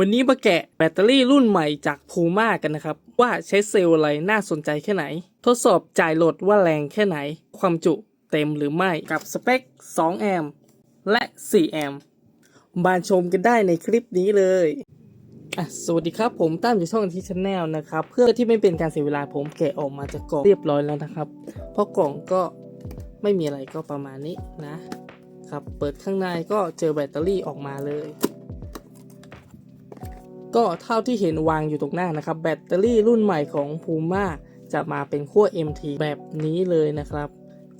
วันนี้มาแกะแบตเตอรี่รุ่นใหม่จากพูม่ากันนะครับ ว่าใช้เซลล์อะไรน่าสนใจแค่ไหน ทดสอบจ่ายโหลดว่าแรงแค่ไหน ความจุเต็มหรือไม่กับสเปค 2 แอมป์และ 4 แอมป์มาชมกันได้ในคลิปนี้เลยอะสวัสดีครับผมตั้มจากช่องที่ชแนลนะครับ เพื่อที่ไม่เป็นการเสียเวลาผมแกะออกมาจากกล่องเรียบร้อยแล้วนะครับเพราะกล่องก็ไม่มีอะไรก็ประมาณนี้นะครับ เปิดข้างในก็เจอแบตเตอรี่ออกมาเลย ก็เท่าที่เห็นวางอยู่ตรงหน้านะครับ แบตเตอรี่รุ่นใหม่ของ Puma จะมาเป็นขั้ว MT แบบนี้เลยนะครับ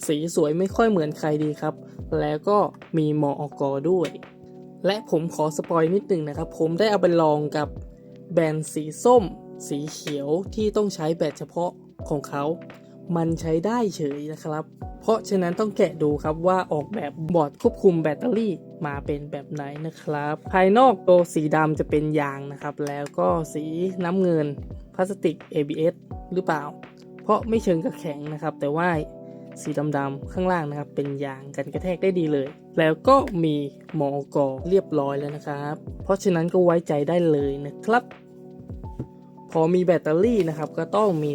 สีสวยไม่ค่อยเหมือนใครดีครับ แล้วก็มีมออกอด้วย และผมขอสปอยนิดนึงนะครับ ผมได้เอาไปลองกับแบรนด์สีส้ม สีเขียวที่ต้องใช้แบตเฉพาะของเขา มันใช้ได้เฉยนะครับ เพราะฉะนั้นต้องแกะดูครับว่าออกแบบบอร์ดควบคุมแบตเตอรี่มาเป็นแบบไหนนะครับ ภายนอกตัวสีดำจะเป็นยางนะครับ แล้วก็สีน้ำเงินพลาสติก ABS หรือเปล่า เพราะไม่เชิงกับแข็งนะครับ แต่ว่าสีดำๆข้างล่างนะครับ เป็นยางกันกระแทกได้ดีเลย แล้วก็มีหมอกอเรียบร้อยแล้วนะครับ เพราะฉะนั้นก็ไว้ใจได้เลยนะครับ พอมีแบตเตอรี่นะครับ ก็ต้องมี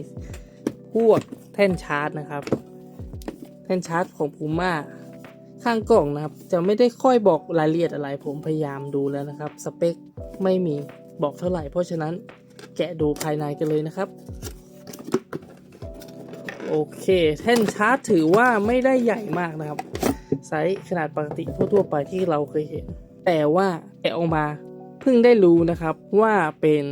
พวก แท่นชาร์จนะครับ แท่นชาร์จของ Puma ข้างกล่องนะครับ จะไม่ได้ค่อยบอกรายละเอียดอะไร ผมพยายามดูแล้วนะครับ สเปคไม่มีบอกเท่าไหร่ เพราะฉะนั้นแกะดูภายในกันเลยนะครับ โอเค แท่นชาร์จถือว่าไม่ได้ใหญ่มากนะครับ ไซส์ขนาดปกติทั่วๆไปที่เราเคยเห็น แต่ว่าแกะออกมาเพิ่งได้รู้นะครับว่าเป็น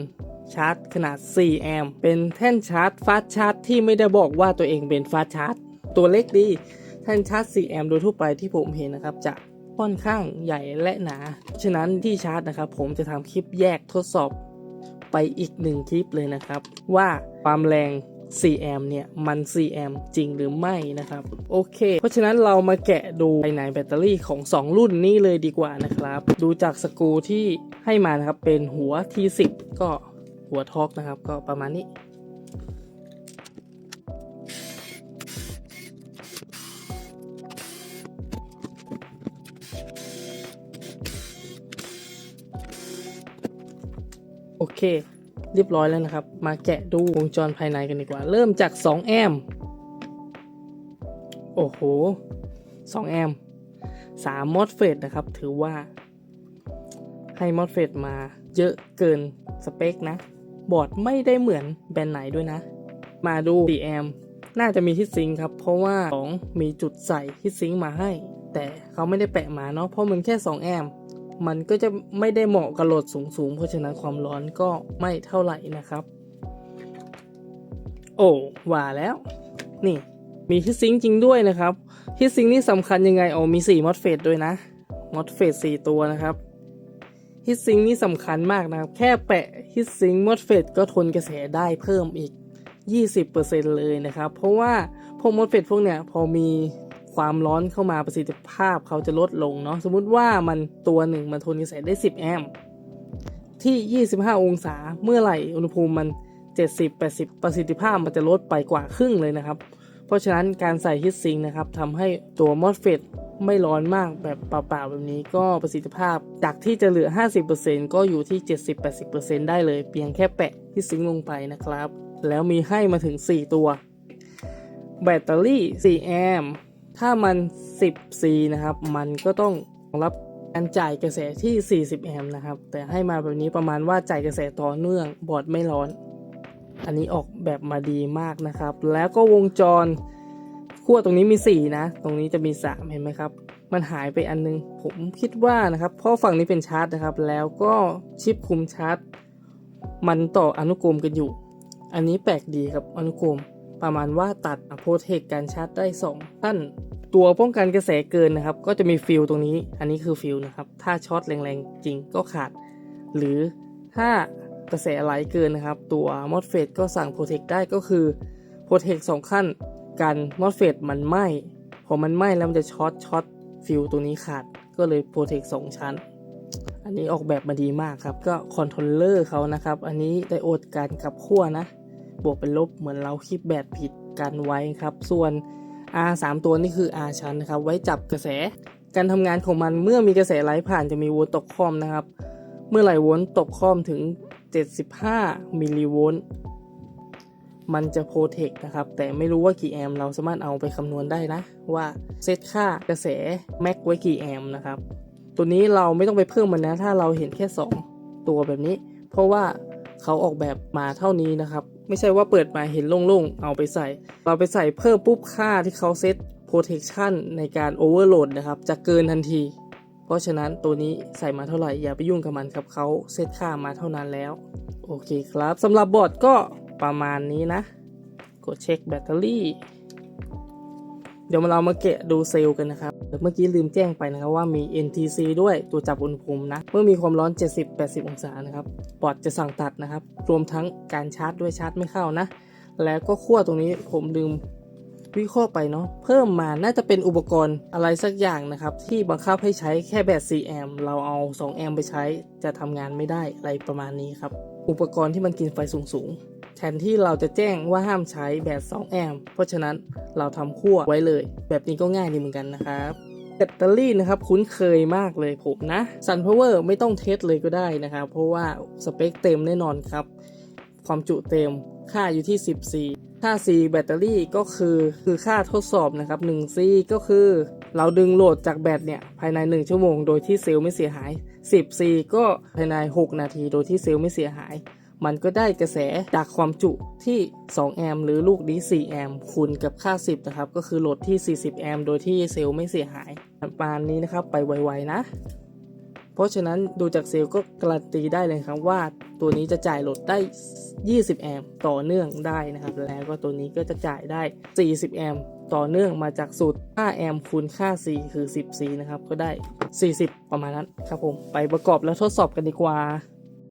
ชาร์จขนาด 4 แอมป์ เป็นแท่นชาร์จฟาสชาร์จที่ไม่ได้บอกว่าตัวเองเป็นฟาสชาร์จ ตัวเล็กดี แท่นชาร์จ 4 แอมป์โดยทั่วไปที่ผมเห็นนะครับ จะค่อนข้างใหญ่และหนา ฉะนั้นที่ชาร์จนะครับ ผมจะทำคลิปแยกทดสอบไปอีกหนึ่งคลิปเลยนะครับ ว่าความแรง 4 แอมป์เนี่ย มัน 4 แอมป์จริงหรือไม่นะครับ โอเค เพราะฉะนั้นเรามาแกะดูภายในแบตเตอรี่ของ 2 รุ่นนี้เลยดีกว่านะครับ ดูจากสกรูที่ให้มานะครับ เป็นหัว T10 ก็ หัวทอกนะครับ ก็ประมาณนี้ โอเค เรียบร้อยแล้วนะครับ มาแกะดูวงจรภายในกันดีกว่า เริ่มจาก 2 แอมป์โอ้โห 2 แอมป์3มอสเฟตนะครับ ถือว่าให้มอสเฟตมาเยอะเกินสเปคนะ บอร์ดไม่ได้เหมือนแบรนด์ไหนด้วยนะ มาดู4แอมน่าจะมีฮิตซิงครับ เพราะว่าของมีจุดใส่ฮิตซิงมาให้ แต่เขาไม่ได้แปะมาเนาะเพราะมันแค่ 2 แอมมันก็จะไม่ได้เหมาะกับโหลดสูงๆ เพราะฉะนั้นความร้อนก็ไม่เท่าไหร่นะครับ โอ้ว่าแล้ว นี่ มีฮิตซิงจริงด้วยนะครับฮิตซิงนี่สำคัญยังไงโอ้มี4มอสเฟตด้วยนะมอสเฟต4ตัวนะครับฮิตซิงนี่สำคัญมากนะครับ แค่แปะ ฮิตซิงมอสเฟตก็ทนกระแสได้เพิ่มอีก 20%เลยนะครับ เพราะว่าพวกมอสเฟตพวกเนี้ยพอมีความร้อนเข้ามาประสิทธิภาพเขาจะลดลงเนาะสมมุติว่ามันตัวหนึ่งมันทนกระแสได้ 10 แอมป์ที่ 25 องศาเมื่อไหร่อุณหภูมิมัน 70-80 ประสิทธิภาพมันจะลดไปกว่าครึ่งเลยนะครับ เพราะฉะนั้นการใส่ฮิตซิงนะครับทำให้ตัวมอสเฟตไม่ร้อนมากแบบเปล่าๆแบบนี้ก็ประสิทธิภาพ จากที่จะเหลือ 50%ก็อยู่ที่ 70-80%ได้เลยเพียงแค่แปะฮิตซิงลงไปนะครับ แล้วมีให้มาถึง 4 ตัว แบตเตอรี่ 4 แอมป์ถ้ามัน 10C นะครับ มันก็ต้องรับการจ่ายกระแสที่ 40 แอมป์นะครับ แต่ให้มาแบบนี้ประมาณว่าจ่ายกระแสต่อเนื่องบอร์ดไม่ร้อน อันนี้ออกแบบมาดีมากนะครับ แล้วก็วงจรขั้วตรงนี้มี 4 นะ ตรงนี้จะมี 3 เห็นไหมครับ มันหายไปอันนึง ผมคิดว่านะครับ เพราะฝั่งนี้เป็นชาร์จนะครับ แล้วก็ชิปคุมชาร์จ มันต่ออนุกรมกันอยู่ อันนี้แปลกดีครับอนุกรมประมาณว่าตัดโปรเทคการชาร์จได้2ท่านตัวป้องกันกระแสเกินนะครับ ก็จะมีฟิลตรงนี้ อันนี้คือฟิลนะครับ ถ้าช็อตแรงๆ จริงก็ขาด หรือถ้า กระแสไหลเกินนะครับ ตัวมอสเฟตก็สั่งโปรเทคได้ก็คือโปรเทคสองขั้นกันมอสเฟตมันไหม้พอมันไหม้แล้วมันจะช็อตช็อตฟิลตัวนี้ขาดก็เลยโปรเทคสองชั้น อันนี้ออกแบบมาดีมากครับ ก็คอนโทรลเลอร์เขานะครับ อันนี้ไดโอดการขับขั้วนะ บวกเป็นลบเหมือนเราคลิปแบตผิดกันไว้ครับ ส่วน R 3ตัวนี่คือ R ชั้นนะครับ ไว้จับกระแส การทำงานของมันเมื่อมีกระแสไหลผ่านจะมีโวลต์ตกคอมนะครับ เมื่อไหร่โวลต์ตกคอมถึง 75มิลลิโวลต์มันจะโปรเทคนะครับ แต่ไม่รู้ว่ากี่แอมป์เราสามารถเอาไปคำนวณได้นะ ว่าเซตค่ากระแสแม็กไว้กี่แอมป์นะครับ ตัวนี้เราไม่ต้องไปเพิ่มมันนะ ถ้าเราเห็นแค่ 2 ตัวแบบนี้ เพราะว่าเขาออกแบบมาเท่านี้นะครับ ไม่ใช่ว่าเปิดมาเห็นโล่งๆ เอาไปใส่ เราไปใส่เพิ่มปุ๊บค่าที่เขาเซต protection ในการ overload นะครับ จะเกินทันที เพราะฉะนั้นตัวนี้ใส่มาเท่าไหร่อย่าไปยุ่งกับมันครับเขาเซตค่ามาเท่านั้นแล้ว โอเคครับสำหรับบอร์ดก็ประมาณนี้นะ กดเช็คแบตเตอรี่ เดี๋ยวมาเรามาเกะดูเซลล์กันนะครับเมื่อกี้ลืมแจ้งไปนะครับว่ามี NTC ด้วยตัวจับอุณหภูมินะ เมื่อมีความร้อน 70-80 องศานะครับบอร์ดจะสั่งตัดนะครับ รวมทั้งการชาร์จด้วยชาร์จไม่เข้านะ แล้วก็ขั้วตรงนี้ผมลืม วิเคราะห์ไปเนาะเพิ่มมาน่าจะเป็นอุปกรณ์อะไรสักอย่างนะครับ ที่บังคับให้ใช้แค่แบต4แอมป์เราเอา2แอมป์ไปใช้ จะทำงานไม่ได้อะไรประมาณนี้ครับ อุปกรณ์ที่มันกินไฟสูงๆแทนที่เราจะแจ้งว่าห้ามใช้แบต2แอมป์เพราะฉะนั้นเราทำขั้วไว้เลย แบบนี้ก็ง่ายดีเหมือนกันนะครับแบตเตอรี่นะครับคุ้นเคยมากเลยผมนะ Sun Power ไม่ต้องเทสเลยก็ได้นะครับ เพราะว่าสเปคเต็มแน่นอนครับ ความจุเต็มค่าอยู่ที่10 C ค่า C แบตเตอรี่ก็คือคือค่าทดสอบนะครับ1 C ก็คือ เราดึงโหลดจากแบตเนี่ยภายใน 1 ชั่วโมงโดยที่เซลล์ไม่เสียหาย 10 C ก็ภายใน 6 นาทีโดยที่เซลล์ไม่เสียหาย มันก็ได้กระแสจากความจุที่ 2 แอมป์หรือลูกนี้4แอมป์คูณกับค่า 10 นะครับ ก็คือโหลดที่ 40 แอมป์โดยที่เซลล์ไม่เสียหายประมาณนี้นะครับไปไวๆนะ เพราะฉะนั้นดูจากเซลล์ก็การันตีได้เลยครับว่าตัวนี้จะจ่ายโหลดได้ 20 แอมป์ต่อเนื่องได้นะครับ แล้วก็ตัวนี้ก็จะจ่ายได้ 40 แอมป์ต่อเนื่องมาจากสูตร 5 แอมป์คูณค่า C คือ 10 C นะครับ ก็ได้ 40 ประมาณนั้นครับผม ไปประกอบแล้วทดสอบกันดีกว่า